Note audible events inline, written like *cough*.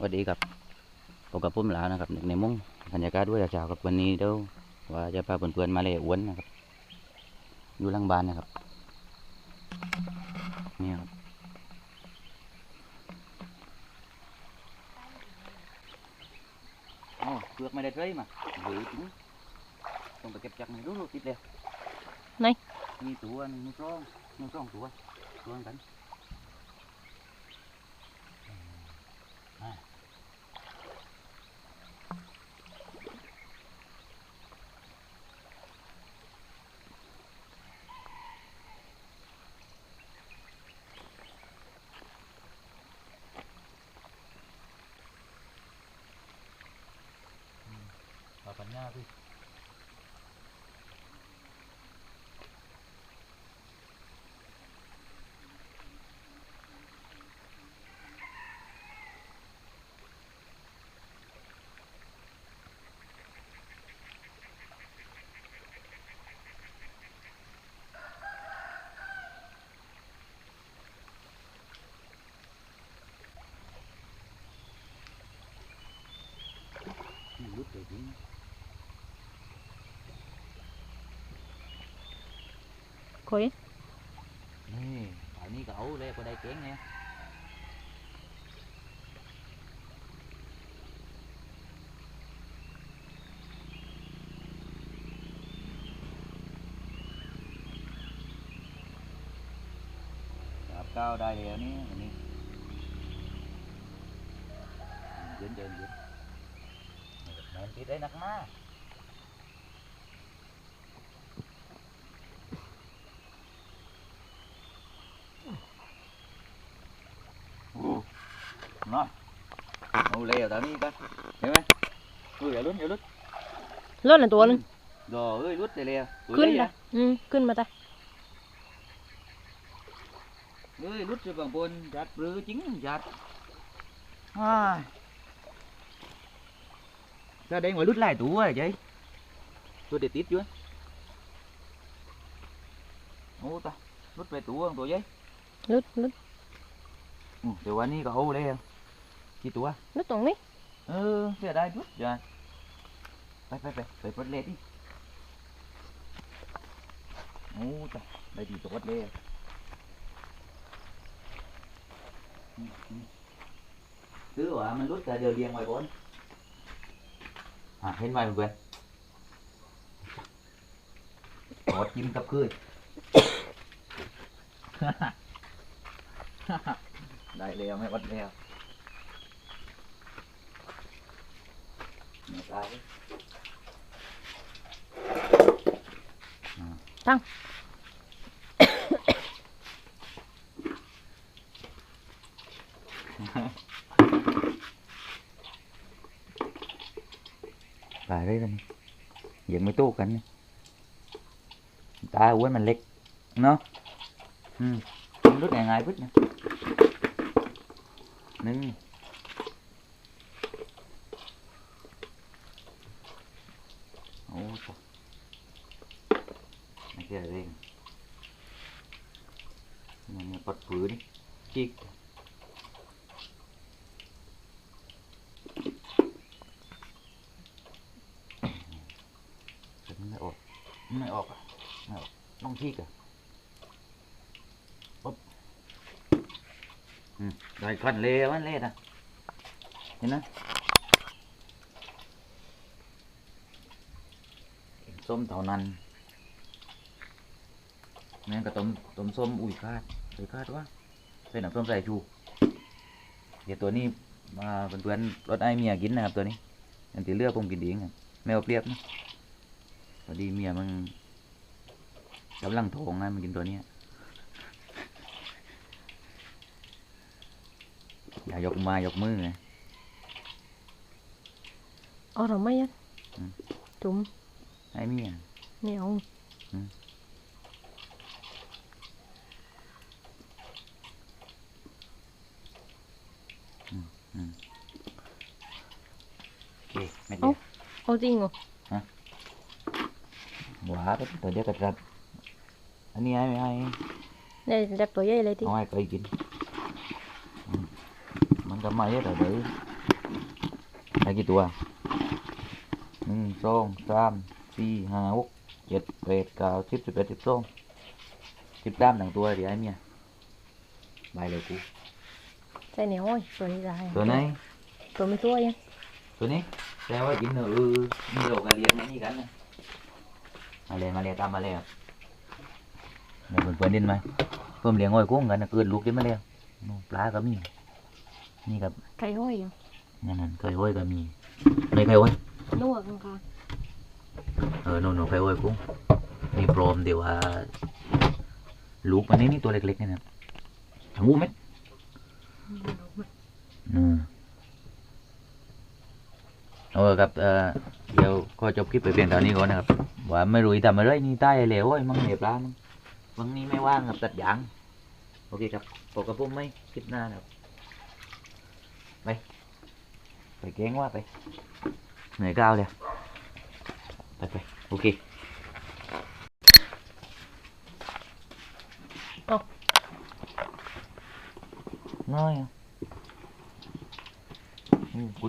สวัสดีครับพบกับพุ่มหลานะครับในมุ้งบรรยากาศด้วยเช้าครับวันนี้เดี๋ยวว่าจะพาเพื่อนๆมาเล่อ้วนนะครับอยู่หลังบ้านนะครับนี่ครับอ๋อเปลือกไม่ได้เลยมาหรือถึงต้องไปเก็บจากไหนรู้รู้ติดเลยไหนมีตัวหนึ่งมีสองมีสองตัวตัวกัน Mavi. คอย นี่อันนี้ก็เอาเลยก็ได้เก่งไงจับก้าวได้แล้วนี่อันนี้เย็นเย็นเย็นแมนติดได้นั Noin. À. Ole, lướt niitä. Hyvä. Kyllä, lun, lun. Lun on tuolla. Joo, oi, lun, lele. Kyllä. Mm, kyllä mä tää. Ơi, lướt rồi à. bằng bồn, giặt rư chính giặt. À. Ra đây ngồi lướt lại tú rồi chứ. Tôi để tít chưa? Ô ta, lướt về tú không tôi chứ? lướt lướt. Ừ, tiểu anh đi có hô đây không? Gitu ah. Betul ừ Eh, sudah chút giờ, jangan. Baik, baik, baik. Baik, lên đi, Ngu ta, đây thì tốt lên, Cứ bảo mình lút ra đều liền ngoài bốn. À, hết ngoài mình quên. Có chim cặp cười. *laughs* đại leo mày bắt leo tăng lại đây rồi vậy mới tốt cảnh ta quên mình liệt. Nó. Ừ. Nước này ngài vứt nữa nâng ไม่ใช่เร่งมันเนี่ปัดผืนจิกแต่มันไม่ออกมันไม่ออกอะไม่ออกต้องจิกอะปุ๊บอืมได้คันเละมันเละนะเห็นนะส้มเท่านั้น แม่งก็ต้มต้มส้มอุ้ยคาดอุ้ยคาดว่าใส่น้ำส้มใส่ชูเดี๋ยวตัวนี้มาเพื่อนๆรถไอเมียกินนะครับตัวนี้อันที่เหลือกผมกินเองครับไม่เอาเปรียบนะพอดีเมียมันกำลังท้องนะมันกินตัวเนี้ยอย่ายกมายกมือไงเอาเราไม่ยันอืมจุ่มไอ้เมียนี่เอาโอเคไม่เดียวเอาจริงเหรอหวาไปตัวเดียวกระจับอันนี้ให้ไม่ให้ได้จับตัวใหญ่เลยทีเอาให้เคยกินอืมมันก็ไม่ได้แต่เดี๋ยวได้กี่ตัวหนึ่งสองสามสี่ห้าหกเจ็ดแปดเก้าสิบสิบเอ็ดสิบสองสิบสามหนังตัวเดี๋ยวไอ้เมียบายเลยกู ใส่เหนียวโอ้ยตัวนี้ได้ตัวไหนตัวไม่ตัวยังตัวนี้แต่ว่ากินเนอะเออมีโรคกระเรียนนี่กันนะมาเลยมาเลยตามมาเลยครับเดี๋ยวเพื่อนๆดินไหมเพิ่มเลี้ยงอ้อยกุ้งกันนะเกิดลูกกินมาแล้วนู่นปลาก็มีนี่ครับไก่ห้อยยังนั่นนั่นเคยอ้อยก็มีไม่เคยอ้อยนวดกันค่ะเออนู่นนู่นเคยอ้อยกุ้งนี่โปรมเดี๋ยวว่าลูกมันนี่นี่ตัวเล็กๆนี่นะทั้งวูเม็ด อืมเอาครับเออเดี๋ยวก็จบคลิปไปเพียงเท่านี้ก่อนนะครับว่าไม่รู้จะทำอะไรนี่ใต้เหลวไอ้ยมังเหลวปลามั่งมั่งนี่ไม่ว่างกับตัดยางโอเคครับปกกระพุ่มไม่คลิปหน้านะครับไปไปเก้งว่าไปเหนื่อยก้าวเลยไปไปโอเค não é? hum, ja.